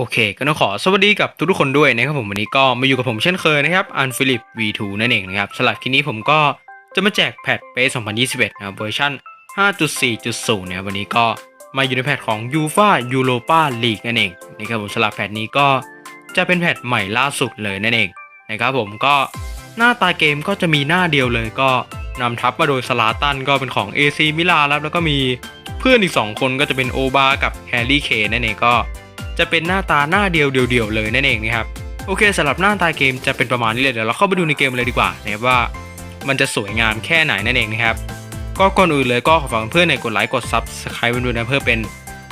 โอเค ก็ต้องขอสวัสดีกับทุกๆคนด้วยนะครับผมวันนี้ก็มาอยู่กับผมเช่นเคยนะครับอันฟิลิป V2 นั่นเองนะครับสำหรับคลิปนี้ผมก็จะมาแจกแพทเป2021นะครับเวอร์ชัน5.4.0นะครับวันนี้ก็มาอยู่ในแพทของ u f a Europa League นั่นเองนะครับผมสำหรับแพทนี้ก็จะเป็นแพทใหม่ล่าสุดเลยนั่นเองนะครับผมก็หน้าตาเกมก็จะมีหน้าเดียวเลยก็นำทัพมาโดยสลาตันก็เป็นของ AC มิลานแล้วแล้วก็มีเพื่อนอีก 2 คนก็จะเป็นโอบากับแฮร์รี่เคนนั่นเองก็ จะเป็นหน้าตาหน้าเดียวเดียวๆเลยนั่นเองนะครับโอเคสำหรับหน้าตาเกมจะเป็นประมาณนี้เลยเดี๋ยวเราเข้าไปดูในเกมเลยดีกว่านะครับว่า มันจะสวยงามแค่ไหนนั่นเองนะครับก็ก่อนอื่นเลยก็ขอฝากเพื่อนในกดไลค์กดซับสไครป์ไว้ด้วยนะเพื่อเป็น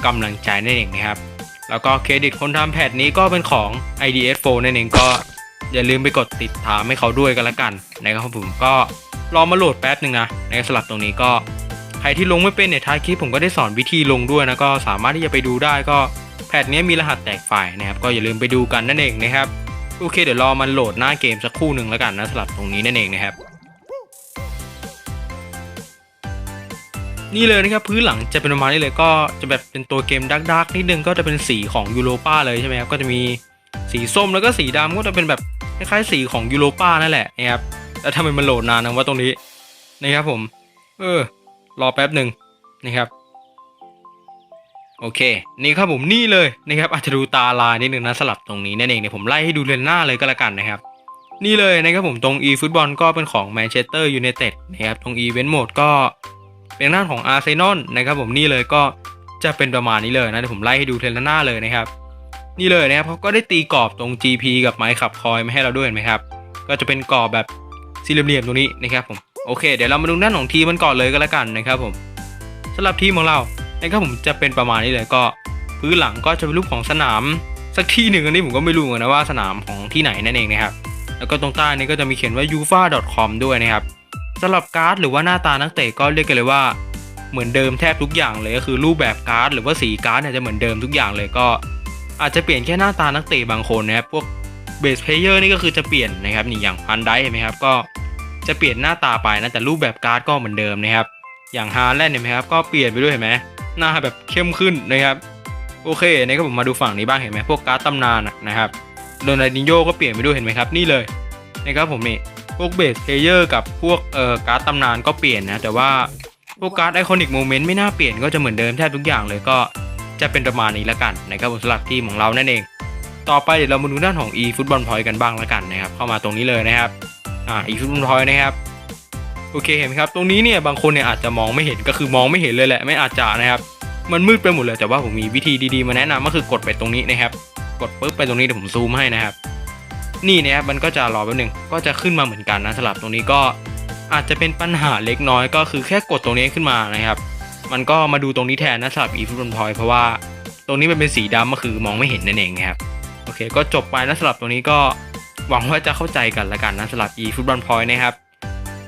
กำลังใจนั่นเองนะครับแล้วก็เครดิตคนทำแพทนี้ก็เป็นของ IDS4 นั่นเองก็อย่าลืมไปกดติดตามให้เขาด้วยกันละกันนะครับผมก็รอมาโหลดแป๊บหนึ่งนะในสำหรับตรงนี้ก็ใครที่ลงไม่เป็นเนี่ยท้ายคลิปผมก็ได้สอนวิธีลงด้วยนะก็สามารถที่จะไปดูได้ก็ แพทนี้มีรหัสแตกไฟล์นะครับก็อย่าลืมไปดูกันนั่นเองนะครับโอเคเดี๋ยวรอมันโหลดหน้าเกมสักครู่หนึ่งแล้วกันนะสำหรับตรงนี้นั่นเองนะครับนี่เลยนะครับพื้นหลังจะเป็นประมาณนี้เลยก็จะแบบเป็นตัวเกมดักดักนิดนึงก็จะเป็นสีของยูโรป้าเลยใช่ไหมครับก็จะมีสีส้มแล้วก็สีดำก็จะเป็นแบบคล้ายๆสีของยูโรป้านั่นแหละนะครับแล้วทำไมมันโหลดนานนะว่าตรงนี้นะครับผม เออ รอแป๊บหนึ่งนะครับ โอเค นี่ครับผมนี่เลยนะครับอาจจะดูตาลายนิดนึงนะสลับตรงนี้นั่นเองเนี่ยผมไล่ให้ดูเรียนหน้าเลยก็แล้วกันนะครับ นี่เลยนะครับผมตรง e ฟุตบอลก็เป็นของแมนเชสเตอร์ยูไนเต็ดนะครับตรง e เวนโหมดก็เป็นหน้าของอาร์เซนอลนะครับผมนี่เลยก็จะเป็นประมาณนี้เลยนะเดี๋ยวผมไล่ให้ดูเทเลหน้าเลยนะครับ นี่เลยนะครับเขาก็ได้ตีกรอบตรง GP กับไม้ขับคอยมาให้เราด้วยเห็นไหมครับ ก็จะเป็นกรอบแบบสี่เหลี่ยมตรงนี้นะครับผมโอเค เดี๋ยวเรามาดูหน้าของทีมมันก่อนเลยก็แล้วกันนะครับผมสำหรับทีมของเรา นะครับผมจะเป็นประมาณนี้เลยก็ พื้นหลังก็จะเป็นรูปของสนามสักที่หนึ่งอันนี้ผมก็ไม่รู้เหมือนกันะว่าสนามของที่ไหนนั่นเองนะครับแล้วก็ตรงใต้นี้ก็จะมีเขียนว่า ufa.com ด้วยนะครับสำหรับการ์ดหรือว่าหน้าตานักเตะก็เรียกกันเลยว่าเหมือนเดิมแทบทุกอย่างเลยก็คือรูปแบบการ์ดหรือว่าสีการ์ดเนี่ยจะเหมือนเดิมทุกอย่างเลยก็ อาจจะเปลี่ยนแค่หน้าตานักเตะบางคนนะครับพวกเบสเพลเยอร์นี่ก็คือจะเปลี่ยนนะครับนี่อย่างพันไดเห็นไหมครับก็จะเปลี่ยนหน้าตาไปนะแต่รูปแบบการ์ดก็เหมือนเดิมนะครับอย่างฮาแลนด์เห็นไหมครับก็เปลี่ยนไปด้วยเห็นไหม หน้าแบบเข้มขึ้นนะครับโอเคนะครับผมมาดูฝั่งนี้บ้างเห็นไหมพวกการ์ดตำนานนะครับโดนัลดินโยก็เปลี่ยนไปด้วยเห็นไหมครับนี่เลยนะครับผมนี่พวกเบสเพลเยอร์กับพวกเอ่อการ์ดตำนานก็เปลี่ยนนะแต่ว่าพวกการ์ดไอคอนิกโมเมนต์ไม่น่าเปลี่ยนก็จะเหมือนเดิมแทบทุกอย่างเลยก็จะเป็นประมาณนี้แล้วกันนะครับผมสำหรับทีมของเรานั่นเอง ต่อไปเดี๋ยวเรามาดูด้านของ e ฟุตบอลพอยกันบ้างแล้วกันนะครับเข้ามาตรงนี้เลยนะครับอ่า e ฟุตบอลพอยนะครับ โอเคเห็นไหมครับ ตรงนี้เนี่ยบางคนเนี่ยอาจจะมองไม่เห็นก็คือมองไม่เห็นเลยแหละไม่อาจจะนะครับ มันมืดไปหมดเลยแต่ว่าผมมีวิธีดีๆมาแนะนำก็คือกดไปตรงนี้นะครับ กดปุ๊บไปตรงนี้เดี๋ยวผมซูมให้นะครับ นี่นะครับมันก็จะรอแป๊บหนึงก็จะขึ้นมาเหมือนกันนะสลับตรงนี้ก็อาจจะเป็นปัญหาเล็กน้อยก็คือแค่กดตรงนี้ขึ้นมานะครับ มันก็มาดูตรงนี้แทนนะสลับอีฟุตบอลพอยเพราะว่าตรงนี้มันเป็นสีดำก็คือมองไม่เห็นนั่นเองครับโอเค ก็จบไปนะสลับตรงนี้ก็หวังว่าจะเข้าใจกันละกันนะสลับอีฟุตบอลพอยนะครับ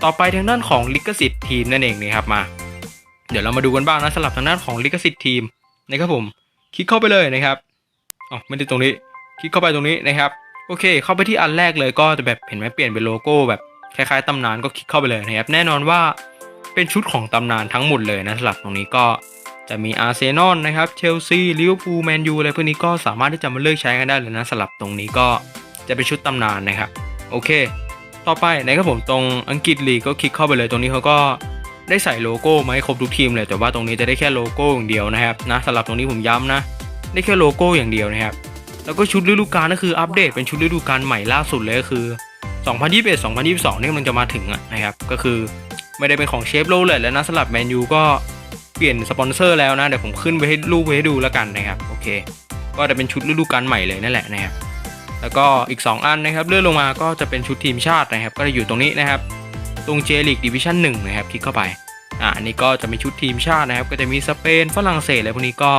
ต่อไปทางด้านของลิขสิทธิ์ทีมนั่นเองนะครับมา เดี๋ยวเรามาดูกันบ้างนะสำหรับทางด้านของลิขสิทธิ์ทีมนะครับผม คลิกเข้าไปเลยนะครับอ๋อไม่ได้ตรงนี้ คลิกเข้าไปตรงนี้นะครับโอเค เข้าไปที่อันแรกเลยก็จะแบบเห็นไหมเปลี่ยนเป็นโลโก้แบบคล้ายๆตำนานก็คลิกเข้าไปเลยนะครับแน่นอนว่าเป็นชุดของตำนานทั้งหมดเลยนะสำหรับตรงนี้ก็จะมีอาร์เซนอลนะครับเชลซีลิเวอร์พูลแมนยูอะไรพวกนี้ก็สามารถที่จะมาเลือกใช้กันได้เลยนะสำหรับตรงนี้ก็จะเป็นชุดตำนานนะครับ โอเค ต่อไปนะครับผมตรงอังกฤษลีกก็คลิกเข้าไปเลยตรงนี้เขาก็ได้ใส่โลโก้มาให้ครบทุกทีมเลยแต่ว่าตรงนี้จะได้แค่โลโก้อย่างเดียวนะครับนะสำหรับตรงนี้ผมย้ำนะ ได้แค่โลโก้อย่างเดียวนะครับแล้วก็ชุดฤดูกาลก็คืออัปเดตเป็นชุดฤดูกาลใหม่ล่าสุดเลยก็คือ 2021 2022นี่มันจะมาถึงนะครับก็คือไม่ได้เป็นของเชฟโรเลตแล้วนะสำหรับแมนยูก็เปลี่ยนสปอนเซอร์แล้วนะเดี๋ยวผมขึ้นไว้ให้รูปไว้ให้ดูแล้วกันนะครับโอเค ก็จะเป็นชุดฤดูกาลใหม่เลยนั่นแหละนะครับ แล้วก็อีก 2 อันนะครับเลื่อนลงมาก็จะเป็นชุดทีมชาตินะครับ ก็จะอยู่ตรงนี้นะครับ ตรงเจลิกดิวิชั่นหนึ่งนะครับคลิกเข้าไปอ่าอันนี้ก็จะมีชุดทีมชาตินะครับ ก็จะมีสเปนฝรั่งเศสอะไรพวกนี้ก็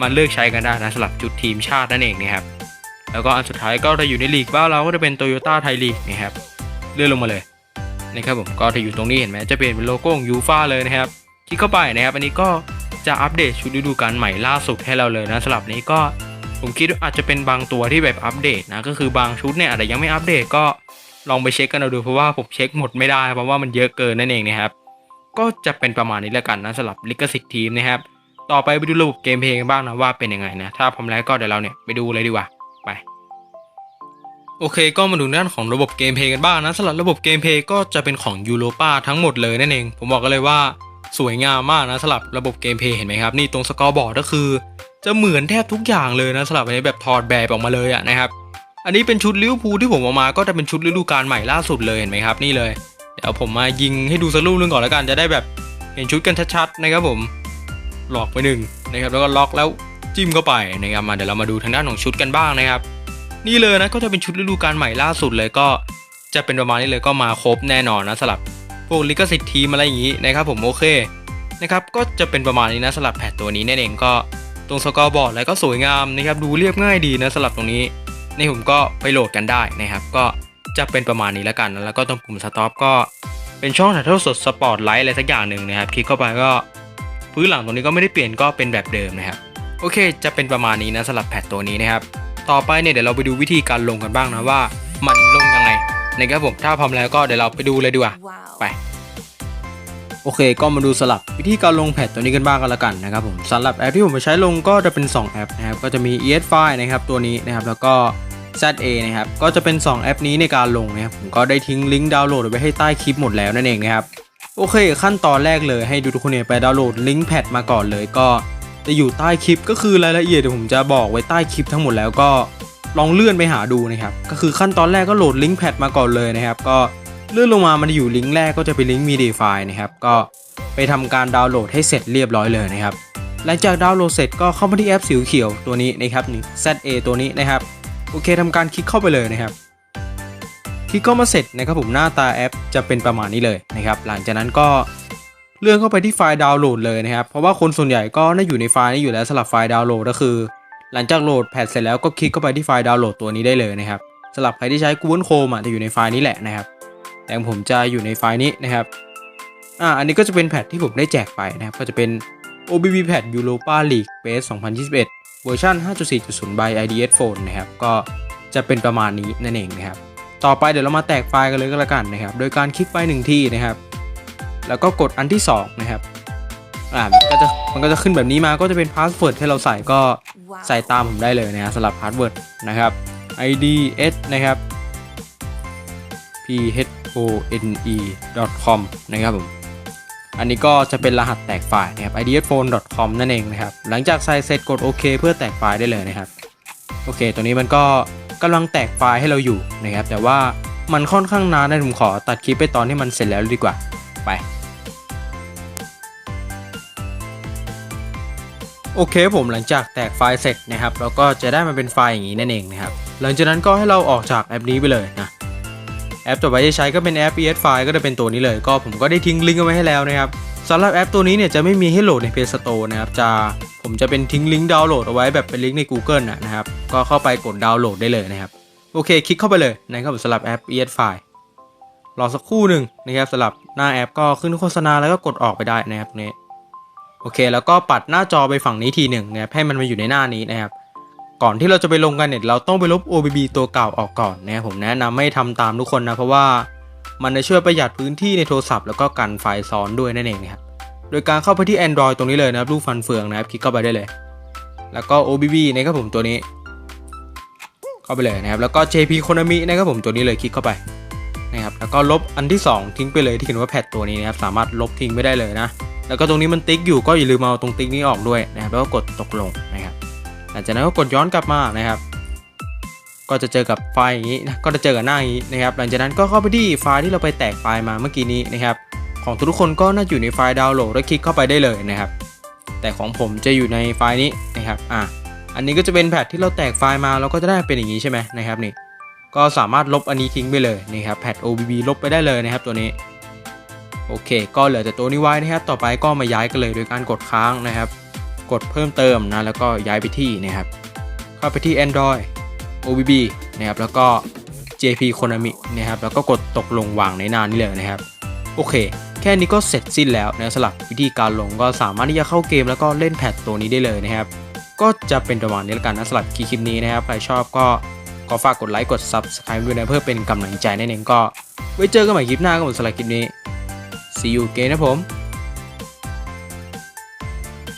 มาเลือกใช้กันได้นะสำหรับชุดทีมชาตินั่นเองนะครับแล้วก็อันสุดท้ายก็จะอยู่ในลีกบ้านเราก็จะเป็นโตโยต้าไทยลีกนะครับเลื่อนลงมาเลยนะครับผมก็จะอยู่ตรงนี้เห็นไหมจะเปลี่ยนเป็นโลโก้ของยูฟ่าเลยนะครับคลิกเข้าไปนะครับ อันนี้ก็จะอัปเดตชุดฤดูกาลใหม่ล่าสุดให้เราเลยนะสำหรับนี้ก็ ผมคิดว่าอาจจะเป็นบางตัวที่แบบอัปเดตนะก็คือบางชุดเนี่ยอาจจะยังไม่อัปเดตก็ลองไปเช็คกันเอาดูเพราะว่าผมเช็คหมดไม่ได้เพราะว่ามันเยอะเกินนั่นเองนะครับก็จะเป็นประมาณนี้แล้วกันนะสำหรับลิขสิทธิ์ทีมนะครับต่อไปไปดูระบบเกมเพลย์กันบ้างนะว่าเป็นยังไงนะถ้าพร้อมแล้วก็เดี๋ยวเราเนี่ยไปดูเลยดีกว่าไปโอเคก็มาดูด้านของระบบเกมเพลย์กันบ้างนะสำหรับระบบเกมเพลย์ก็จะเป็นของยูโรปาทั้งหมดเลยนั่นเองผมบอกกันเลยว่าสวยงามมากนะสำหรับระบบเกมเพลย์เห็นไหมครับนี่ตรงสกอร์บอร์ดก็คือ จะเหมือนแทบทุกอย่างเลยนะสำหรับอันนี้แบบถอดแบบออกมาเลยอะนะครับ อันนี้เป็นชุดลิเวอร์พูลที่ผมเอามาก็จะเป็นชุดฤดูกาลใหม่ล่าสุดเลยเห็นไหมครับนี่เลย เดี๋ยวผมมายิงให้ดูสักลูกหนึงก่อนแล้วกันจะได้แบบเห็นชุดกันชัดๆนะครับผมหลอกไปหนึ่งนะครับแล้วก็ล็อกแล้วจิ้มเข้าไปนะครับมาเดี๋ยวเรามาดูทางด้านของชุดกันบ้างนะครับ นี่เลยนะก็จะเป็นชุดฤดูกาลใหม่ล่าสุดเลยก็จะเป็นประมาณนี้เลยก็มาครบแน่นอนนะสำหรับพวกลิขสิทธิ์ทีมอะไรอย่างนี้นะครับผมโอเคนะครับก็จะเป็นประมาณนี้นะสำหรับแพทตัวนี้นั่นเองก็ ตรงสกอร์บอร์ดแล้วก็สวยงามนะครับดูเรียบง่ายดีนะสำหรับตรงนี้นี่ผมก็ไปโหลดกันได้นะครับ ก็จะเป็นประมาณนี้แล้วกันนะแล้วก็ตรงปุ่มสต็อปก็เป็นช่องถ่ายทอดสดสปอร์ตไลท์อะไรสักอย่างหนึ่งนะครับ คลิกเข้าไปก็พื้นหลังตรงนี้ก็ไม่ได้เปลี่ยนก็เป็นแบบเดิมนะครับ โอเค จะเป็นประมาณนี้นะสำหรับแพทตัวนี้นะครับ ต่อไปเนี่ยเดี๋ยวเราไปดูวิธีการลงกันบ้างนะว่า มันลงยังไงนะครับผมถ้าพร้อมแล้วก็เดี๋ยวเราไปดูเลยดีกว่า Wow. ไป โอเค ก็มาดูสลับวิธีการลงแพทตัวนี้กันบ้างกันละกันนะครับผมสำหรับแอปที่ผมไปใช้ลงก็จะเป็น 2 แอปนะครับก็จะมี ESFi นะครับตัวนี้นะครับแล้วก็ ZA นะครับก็จะเป็น 2 แอปนี้ในการลงนะครับผมก็ได้ทิ้งลิงก์ดาวน์โหลดไว้ให้ใต้คลิปหมดแล้วนั่นเองนะครับโอเค ขั้นตอนแรกเลยให้ดูทุกคนเนี่ยไปดาวน์โหลดลิงก์แพทมาก่อนเลยก็จะอยู่ใต้คลิปก็คือรายละเอียดเดี๋ยวผมจะบอกไว้ใต้คลิปทั้งหมดแล้วก็ลองเลื่อนไปหาดูนะครับก็คือขั้นตอนแรกก็โหลดลิงก์แพทมาก่อนเลยนะครับก็ เลื่อนลงมามันจะอยู่ลิงก์แรกก็จะเป็นลิงก์มีดีไฟนะครับ ก็ไปทำการดาวน์โหลดให้เสร็จเรียบร้อยเลยนะครับ หลังจากดาวน์โหลดเสร็จก็เข้ามาที่แอปสีเขียวตัวนี้นะครับนี่ ZA ตัวนี้นะครับ โอเคทำการคลิกเข้าไปเลยนะครับ คลิกเข้ามาเสร็จนะครับผมหน้าตาแอปจะเป็นประมาณนี้เลยนะครับ หลังจากนั้นก็เลื่อนเข้าไปที่ไฟล์ดาวน์โหลดเลยนะครับ เพราะว่าคนส่วนใหญ่ก็น่าอยู่ในไฟล์นี้อยู่แล้วสำหรับไฟล์ดาวน์โหลดก็คือ หลังจากโหลดแพทเสร็จแล้วก็คลิกเข้าไปที่ไฟล์ดาวน์โหลดตัวนี้ได้เลยนะครับสำหรับใครที่ใช้ Google Chrome อะจะอยู่ในไฟล์นี้แหละนะครับ แต่ผมจะอยู่ในไฟล์นี้นะครับอ่าอันนี้ก็จะเป็นแพทที่ผมได้แจกไปนะครับก็จะเป็น OBB แพท Europa League Base 2021 เวอร์ชัน5.4.0 by IDS Phone นะครับก็จะเป็นประมาณนี้นั่นเองนะครับต่อไปเดี๋ยวเรามาแตกไฟล์กันเลยก็แล้วกันนะครับโดยการคลิกไปหนึ่งที่นะครับแล้วก็กดอันที่สองนะครับอ่ามันก็จะมันก็จะขึ้นแบบนี้มาก็จะเป็นพาสเวิร์ดให้เราใส่ก็ Wow. ใส่ตามผมได้เลยนะครับสำหรับพาสเวิร์ดนะครับ id s นะครับ p o n e com นะครับผม อันนี้ก็จะเป็นรหัสแตกไฟล์นะครับ idsphone.com นั่นเองนะครับ หลังจากใส่เสร็จกดโอเคเพื่อแตกไฟล์ได้เลยนะครับ โอเค ตัวนี้มันก็กำลังแตกไฟล์ให้เราอยู่นะครับ แต่ว่ามันค่อนข้างนานนะผมขอตัดคลิปไปตอนที่มันเสร็จแล้วดีกว่า ไปโอเคผมหลังจากแตกไฟล์เสร็จนะครับเราก็จะได้มาเป็นไฟล์อย่างนี้นั่นเองนะครับหลังจากนั้นก็ให้เราออกจากแอปนี้ไปเลยนะ แอปต่อไปที่ใช้ก็เป็นแอป ES File ก็จะเป็นตัวนี้เลย ก็ผมก็ได้ทิ้งลิงก์เอาไว้ให้แล้วนะครับสำหรับแอปตัวนี้เนี่ยจะไม่มีให้โหลดใน Play Store นะครับจะผมจะเป็นทิ้งลิงก์ดาวน์โหลดเอาไว้แบบเป็นลิงก์ใน Google นะนะครับก็เข้าไปกดดาวน์โหลดได้เลยนะครับโอเค คลิกเข้าไปเลยนะครับสำหรับแอป ES File รอสักครู่หนึ่งนะครับสำหรับหน้าแอปก็ขึ้นโฆษณาแล้วก็กดออกไปได้นะครับตรงนี้โอเค แล้วก็ปัดหน้าจอไปฝั่งนี้ทีหนึ่งนะครับให้มันมาอยู่ในหน้านี้นะครับ ก่อนที่เราจะไปลงกันเนี่ยเราต้องไปลบ OBB ตัวเก่าออกก่อนนะครับผมแนะนำไม่ทำตามทุกคนนะเพราะว่ามันจะช่วยประหยัดพื้นที่ในโทรศัพท์แล้วก็กันไฟล์ซ้อนด้วยนั่นเองนะครับโดยการเข้าไปที่ Android ตรงนี้เลยนะครับรูปฟันเฟืองนะครับคลิกเข้าไปได้เลย แล้วก็ OBB นะครับผมตัวนี้ เข้าไปเลยนะครับแล้วก็ JP Konami นะครับผมตัวนี้เลยคลิกเข้าไปนะครับแล้วก็ลบอันที่ 2 ทิ้งไปเลยที่เขียนว่าแพทตัวนี้นะครับสามารถลบทิ้งไม่ได้เลยนะ แล้วก็ตรงนี้มันติ๊กอยู่ก็อย่าลืมเอาตรงติ๊กนี้ออกด้วยนะครับแล้วก็กดตกลงนะครับ หลังจากนั้นก็กดย้อนกลับมานะครับ ก็จะเจอกับไฟล์อย่างนี้นะก็จะเจอกับหน้าอย่างนี้นะครับ หลังจากนั้นก็เข้าไปที่ไฟล์ที่เราไปแตกไฟล์มาเมื่อกี้นี้นะครับ ของทุกคนก็น่าอยู่ในไฟล์ดาวน์โหลดแล้วคลิกเข้าไปได้เลยนะครับ แต่ของผมจะอยู่ในไฟล์นี้นะครับอะอันนี้ก็จะเป็นแพทที่เราแตกไฟล์มาเราก็จะได้เป็นอย่างนี้ใช่ไหมนะครับนี่ก็สามารถลบอันนี้ทิ้งไปเลยนะครับแพท OBB ลบไปได้เลยนะครับตัวนี้โอเค ก็เหลือแต่ตัวนี้ไว้นะครับ ต่อไปก็มาย้ายกันเลยโดยการกดค้างนะครับ กดเพิ่มเติมนะแล้วก็ย้ายไปที่นะครับเข้าไปที่ Android OBB นะครับแล้วก็ JP Konami นะครับแล้วก็กดตกลงวางในหน้านี้เลยนะครับ โอเค แค่นี้ก็เสร็จสิ้นแล้วนะสำหรับวิธีการลงก็สามารถที่จะเข้าเกมแล้วก็เล่นแพทตัวนี้ได้เลยนะครับ ก็จะเป็นประมาณนี้แล้วกันนะสำหรับคลิปนี้นะครับใครชอบก็ขอฝากกดไลค์กด Subscribe ด้วยนะเพื่อเป็นกำลังใจนั่นเองก็ ไว้เจอกันใหม่คลิปหน้าครับผมสำหรับคลิปนี้ See you again นะผม